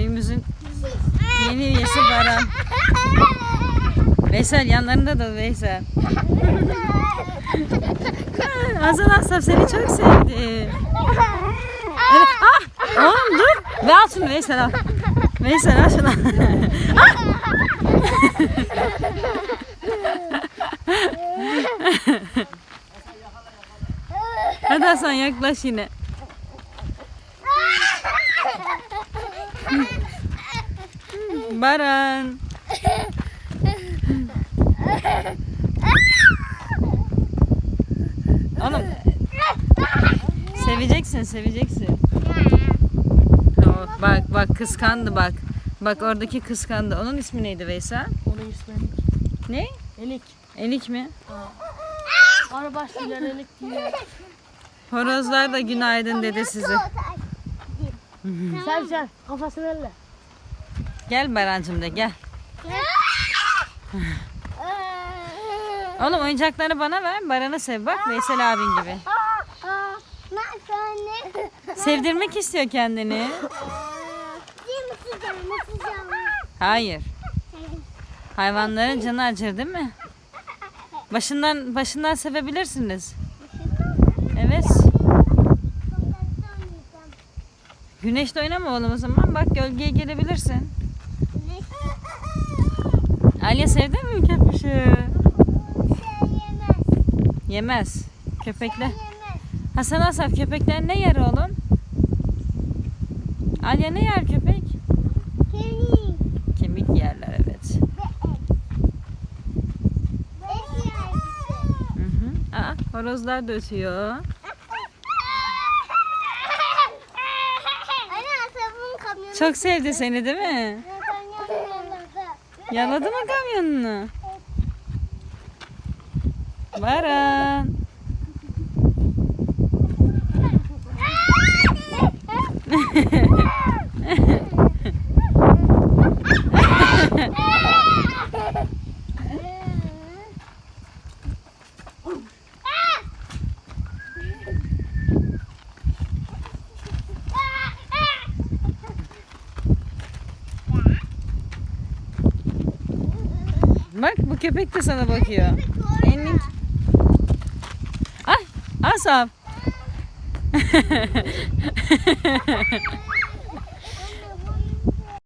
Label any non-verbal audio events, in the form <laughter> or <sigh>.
Köyümüzün yeni üyesi Baran. Veysel yanlarında da Veysel. <laughs> Hasan Asaf seni çok sevdi. Evet. Ah! Oğlum dur. Ve al şunu Veysel al. Veysel al şunu. <laughs> Ah! <laughs> Hadi Hasan yaklaş yine. Baran. Oğlum. Seveceksin, seveceksin. Oh, bak bak kıskandı bak. Bak oradaki kıskandı. Onun ismi neydi Veysel? Onun ismi Elik. Ne? Elik. Elik mi? Arı başlıyor Elik diye. Horozlar da günaydın dedi size. Sen sen kafasını elle. Gel Barancım de gel. <laughs> Oğlum oyuncakları bana ver. Baran'ı sev bak Veysel abin gibi. <laughs> Sevdirmek istiyor kendini. Hayır. Hayvanların canı acır değil mi? Başından başından sevebilirsiniz. Evet. Güneşte oynama oğlum o zaman. Bak gölgeye gelebilirsin. Aliye sevdin mi köpüşü? Yemez. Köpekler. Hasan Asaf köpekler ne yer oğlum? Aliye ne yer köpek? Kemik yerler evet. Hı hı. Aa, horozlar da ötüyor. Çok sevdi seni değil mi? Yaladı mı kamyonunu? Baran. Köpek de sana bakıyor. Elin... Ay Asaf. <laughs>